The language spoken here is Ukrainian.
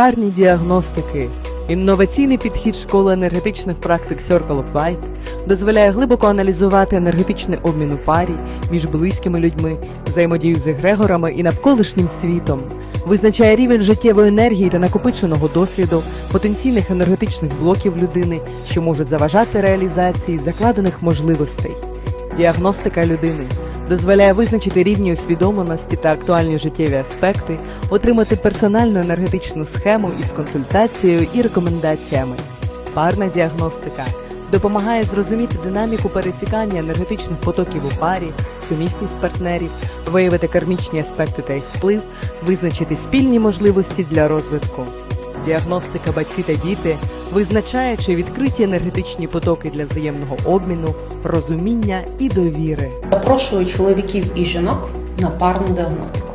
Парні діагностики. Інноваційний підхід школи енергетичних практик Circle of Light дозволяє глибоко аналізувати енергетичний обмін у парі між близькими людьми, взаємодію з егрегорами і навколишнім світом, визначає рівень життєвої енергії та накопиченого досвіду, потенційних енергетичних блоків людини, що можуть заважати реалізації закладених можливостей. Діагностика людини дозволяє визначити рівні усвідомленості та актуальні життєві аспекти, отримати персональну енергетичну схему із консультацією і рекомендаціями. Парна діагностика допомагає зрозуміти динаміку перетікання енергетичних потоків у парі, сумісність партнерів, виявити кармічні аспекти та їх вплив, визначити спільні можливості для розвитку. Діагностика батьки та діти визначає, чи відкриті енергетичні потоки для взаємного обміну, розуміння і довіри. Запрошую чоловіків і жінок на парну діагностику.